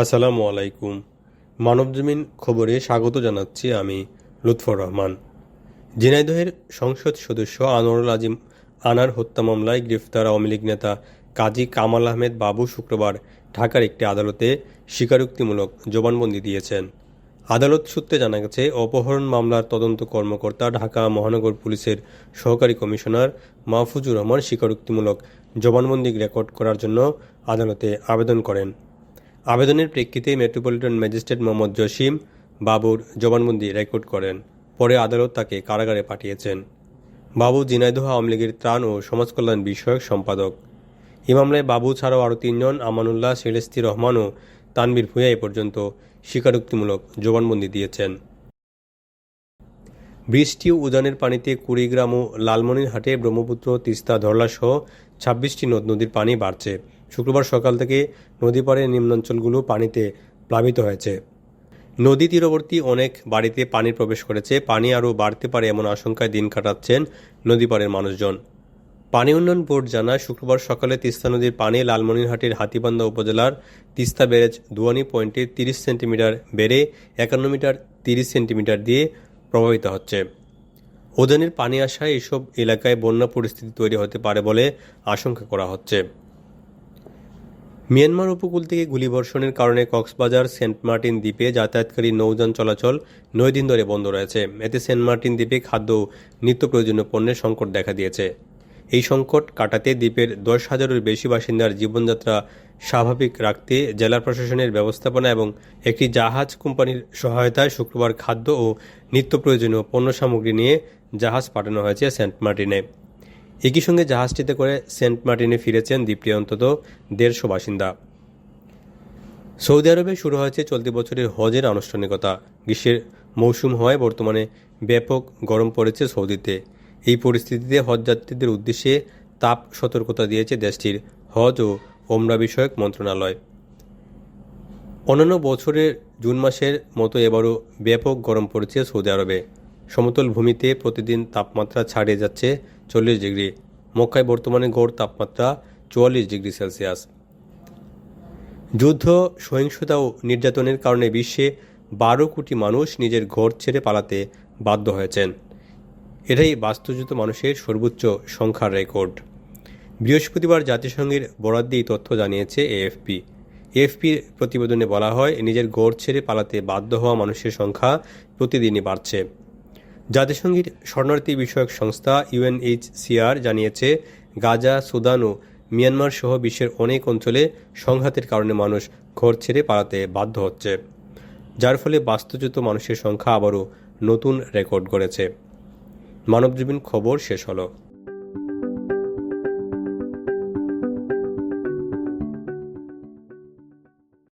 আসসালামু আলাইকুম। মানবজমিন খবরে স্বাগত জানাচ্ছি আমি লুৎফর রহমান। ঝিনাইদহের সংসদ সদস্য আনোয়ারুল আজিম আনার হত্যা মামলায় গ্রেফতার আওয়ামী লীগ নেতা কাজী কামাল আহমেদ বাবু শুক্রবার ঢাকার একটি আদালতে স্বীকারোক্তিমূলক জবানবন্দি দিয়েছেন। আদালত সূত্রে জানা গেছে, অপহরণ মামলার তদন্ত কর্মকর্তা ঢাকা মহানগর পুলিশের সহকারী কমিশনার মাহফুজুর রহমান স্বীকারোক্তিমূলক জবানবন্দি রেকর্ড করার জন্য আদালতে আবেদন করেন। আবেদনের প্রেক্ষিতে মেট্রোপলিটন ম্যাজিস্ট্রেট মোহাম্মদ জসিম বাবুর জবানবন্দি রেকর্ড করেন, পরে আদালত তাকে কারাগারে পাঠিয়েছেন। বাবু ঝিনাইদহ আওয়ামী লীগের ত্রাণ ও সমাজকল্যাণ বিষয়ক সম্পাদক। এই মামলায় বাবু ছাড়াও আরও তিনজন, আমানুল্লাহ, সেলেস্তি রহমান ও তানবীর ভূঁইয়া এ পর্যন্ত স্বীকারোক্তিমূলক জবানবন্দি দিয়েছেন। বৃষ্টি ও উজানের পানিতে কুড়িগ্রাম ও লালমনিরহাটে ব্রহ্মপুত্র, তিস্তা ধরলা সহ ছাব্বিশটি নদ নদীর পানি বাড়ছে। শুক্রবার সকাল থেকে নদী পাড়ের নিম্নাঞ্চলগুলো পানিতে প্লাবিত হয়েছে। নদী তীরবর্তী অনেক বাড়িতে পানি প্রবেশ করেছে। পানি আরও বাড়তে পারে এমন আশঙ্কায় দিন কাটাচ্ছেন নদী পাড়ের মানুষজন। পানি উন্নয়ন বোর্ড জানায়, শুক্রবার সকালে তিস্তা নদীর পানি লালমনিরহাটের হাতিবান্ধা উপজেলার তিস্তা ব্যারেজ দুয়ানি পয়েন্টে তিরিশ সেন্টিমিটার বেড়ে একান্ন মিটার তিরিশ সেন্টিমিটার দিয়ে প্রভাবিত হচ্ছে। ওজনের পানি আসায় এসব এলাকায় বন্যা পরিস্থিতি তৈরি হতে পারে বলে আশঙ্কা করা হচ্ছে। মিয়ানমার উপকূল থেকে গুলিবর্ষণের কারণে কক্সবাজার সেন্ট মার্টিন দ্বীপে যাতায়াতকারী নৌযান চলাচল নয় দিন ধরে বন্ধ রয়েছে। এতে সেন্ট মার্টিন দ্বীপে খাদ্য ও নিত্য প্রয়োজনীয় পণ্যের সংকট দেখা দিয়েছে। এই সংকট কাটাতে দ্বীপের দশ হাজারের বেশি বাসিন্দার জীবনযাত্রা স্বাভাবিক রাখতে জেলা প্রশাসনের ব্যবস্থাপনা এবং একটি জাহাজ কোম্পানির সহায়তায় শুক্রবার খাদ্য ও নিত্য প্রয়োজনীয় পণ্য সামগ্রী নিয়ে জাহাজ পাঠানো হয়েছে সেন্ট মার্টিনে। একই সঙ্গে জাহাজটিতে করে সেন্ট মার্টিনে ফিরেছেন দ্বীপটির অন্তত দেড়শো বাসিন্দা। সৌদি আরবে শুরু হয়েছে চলতি বছরের হজের আনুষ্ঠানিকতা। গ্রীষ্মের মৌসুম হওয়ায় বর্তমানে ব্যাপক গরম পড়েছে সৌদিতে। এই পরিস্থিতিতে হজযাত্রীদের উদ্দেশ্যে তাপ সতর্কতা দিয়েছে দেশটির হজ ও ওমরা বিষয়ক মন্ত্রণালয়। অন্যান্য বছরের জুন মাসের মতো এবারও ব্যাপক গরম পড়েছে সৌদি আরবে। সমতল ভূমিতে প্রতিদিন তাপমাত্রা ছাড়িয়ে যাচ্ছে চল্লিশ ডিগ্রি। মক্কায় বর্তমানে গড় তাপমাত্রা চুয়াল্লিশ ডিগ্রি সেলসিয়াস। যুদ্ধ, সহিংসতা ও নির্যাতনের কারণে বিশ্বে বারো কোটি মানুষ নিজের ঘর ছেড়ে পালাতে বাধ্য হয়েছেন। এটাই বাস্তুচ্যুত মানুষের সর্বোচ্চ সংখ্যার রেকর্ড। বৃহস্পতিবার জাতিসংঘের বরাদ্দে এই তথ্য জানিয়েছে এএফপি। এএফপির প্রতিবেদনে বলা হয়, নিজের গড় ছেড়ে পালাতে বাধ্য হওয়া মানুষের সংখ্যা প্রতিদিনই বাড়ছে। জাতিসংঘের শরণার্থী বিষয়ক সংস্থা ইউএনএইচসিআর জানিয়েছে, গাজা, সুদান ও মিয়ানমার সহ বিশ্বের অনেক অঞ্চলে সংঘাতের কারণে মানুষ ঘর ছেড়ে পালাতে বাধ্য হচ্ছে, যার ফলে বাস্তুচ্যুত মানুষের সংখ্যা আবারও নতুন রেকর্ড গড়েছে। মানবজীবন খবর শেষ হলো।